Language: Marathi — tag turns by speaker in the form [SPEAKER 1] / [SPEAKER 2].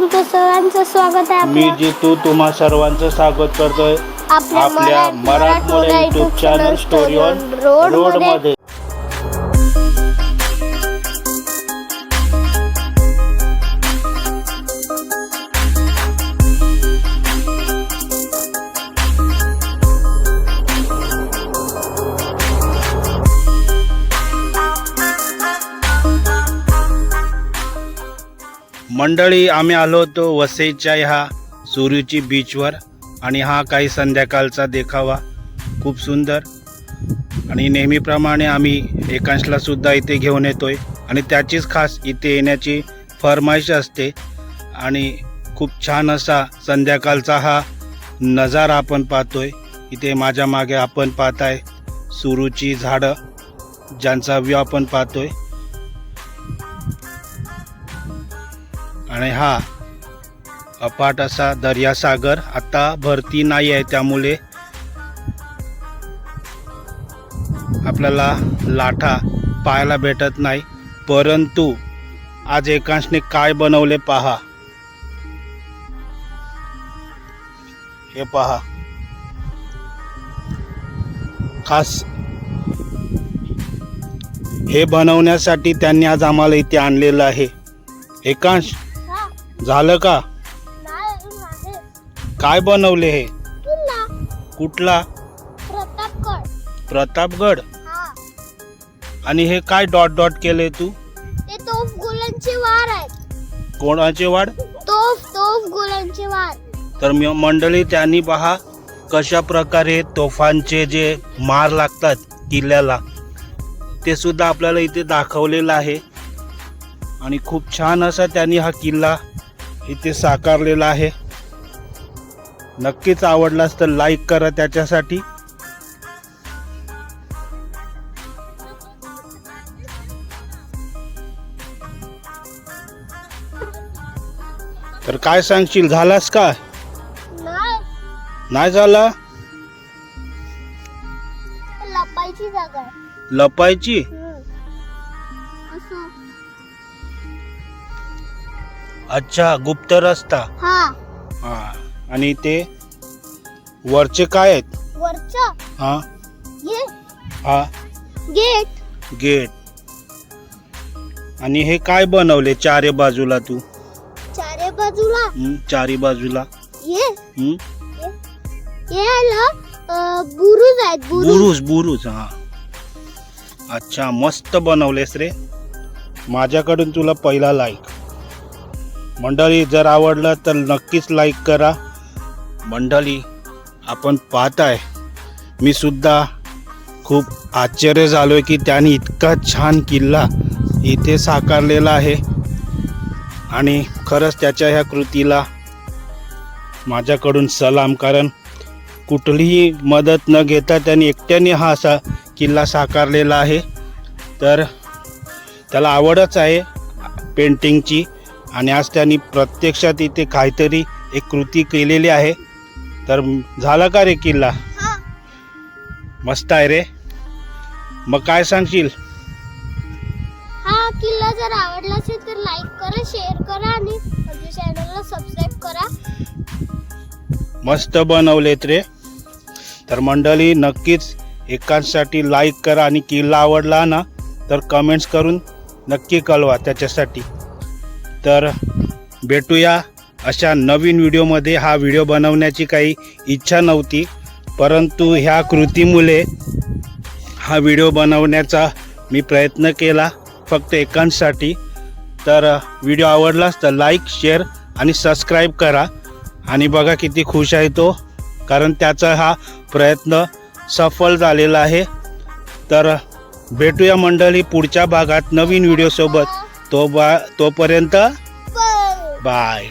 [SPEAKER 1] तुमचं सर्वांचं स्वागत आहे
[SPEAKER 2] मी जितू तुम्हा सर्वांचं स्वागत करतोय
[SPEAKER 1] आपल्या
[SPEAKER 2] आपल्या युट्यूब चॅनल स्टोरी ऑन रोडमध्ये मंडळी आम्ही आलो होतो वसईच्या ह्या सुरूची बीचवर आणि हा काही संध्याकाळचा देखावा. खूप सुंदर. आणि नेहमीप्रमाणे आम्ही एकांशला सुद्धा इथे घेऊन येतोय. आणि त्याचीच खास इथे येण्याची फरमाईश असते. आणि खूप छान असा संध्याकाळचा हा नजारा आपण पाहतोय. इथे माझ्या मागे आपण पाहताय सुरूची झाडं ज्यांचा व्यू आपण पाहतोय. आणि हा अपाट असा दर्यासागर आता भरती नाही आहे त्यामुळे आपल्याला लाटा पाहायला भेटत नाही. परंतु आज एकांशने काय बनवले पहा. हे पहा. खास हे बनवण्यासाठी त्यांनी आज आम्हाला इथे आणलेलं आहे. एकांश झालं का?
[SPEAKER 1] नाही अजून आहे.
[SPEAKER 2] काय बनवले हे?
[SPEAKER 1] किल्ला
[SPEAKER 2] कुठला?
[SPEAKER 1] प्रतापगड.
[SPEAKER 2] प्रतापगड?
[SPEAKER 1] हा.
[SPEAKER 2] आणि हे काय डॉट डॉट केले तू?
[SPEAKER 1] ते तोफ गोलांचे वार आहेत.
[SPEAKER 2] कोणाचे वाढ
[SPEAKER 1] तोफ तोफ गोलांचे वार.
[SPEAKER 2] तर मी मंडळी त्यांनी पहा कशा प्रकारे तोफांचे जे मार लागतात किल्ल्याला ते सुद्धा आपल्याला इथे दाखवलेलं आहे. आणि खूप छान असा त्यांनी हा किल्ला इथे साकारलेला आहे. नक्कीच आवडलास तर लाईक करा त्याच्यासाठी. तर काय सांगशील झालास का?
[SPEAKER 1] नाही
[SPEAKER 2] झाला?
[SPEAKER 1] लपायची जागा.
[SPEAKER 2] लपायची? अच्छा गुप्त रस्ता.
[SPEAKER 1] हा.
[SPEAKER 2] हा. आणि ते वरचे काय आहेत?
[SPEAKER 1] वरचं?
[SPEAKER 2] हा.
[SPEAKER 1] ये
[SPEAKER 2] हा.
[SPEAKER 1] गेट.
[SPEAKER 2] गेट. आणि हे काय बनवले चारे बाजूला तू?
[SPEAKER 1] चारे बाजूला?
[SPEAKER 2] हं, चारी बाजूला.
[SPEAKER 1] ये
[SPEAKER 2] हं?
[SPEAKER 1] ये आलं अं, बुरुज आहेत बुरुज.
[SPEAKER 2] बुरुज बुरुज हा. अच्छा मस्त बनवलेस रे. माझ्याकडून तुला पहिला लाईक मंडळी जर आवडलं तर नक्कीच लाईक करा. मंडळी आपण पाहताय मी सुद्धा खूप आश्चर्य झालो आहे की त्याने इतका छान किल्ला इथे साकारलेला आहे. आणि खरंच त्याच्या ह्या कृतीला माझ्याकडून सलाम कारण कुठलीही मदत न घेता त्यांनी एकट्याने हा असा किल्ला साकारलेला आहे. तर त्याला आवडच आहे पेंटिंगची आणि आज त्यांनी प्रत्यक्षात इथे काहीतरी एक कृती केलेली आहे. तर झाला का रे किल्ला?
[SPEAKER 1] हा.
[SPEAKER 2] मस्त आहे रे. मग काय सांगशील?
[SPEAKER 1] हा किल्ला जर आवडला असेल तर लाईक करा शेअर करा आणि आमच्या चॅनलला सबस्क्राईब करा.
[SPEAKER 2] मस्त बनवलेत रे. तर मंडळी नक्कीच एकांसाठी लाईक करा आणि किल्ला आवडला ना तर कमेंट्स करून नक्की कळवा त्याच्यासाठी. तर भेटूया अशा नवीन व्हिडिओमध्ये. हा व्हिडिओ बनवण्याची काही इच्छा नव्हती परंतु ह्या कृतीमुळे हा व्हिडिओ बनवण्याचा मी प्रयत्न केला फक्त एकांसाठी. तर व्हिडिओ आवडलाच तर लाईक शेअर आणि सबस्क्राईब करा. आणि बघा किती खुश आहे तो कारण त्याचा हा प्रयत्न सफल झालेला आहे. तर भेटूया मंडळी पुढच्या भागात नवीन व्हिडिओसोबत. तो बा तोपर्यंत
[SPEAKER 1] बाय.
[SPEAKER 2] बाय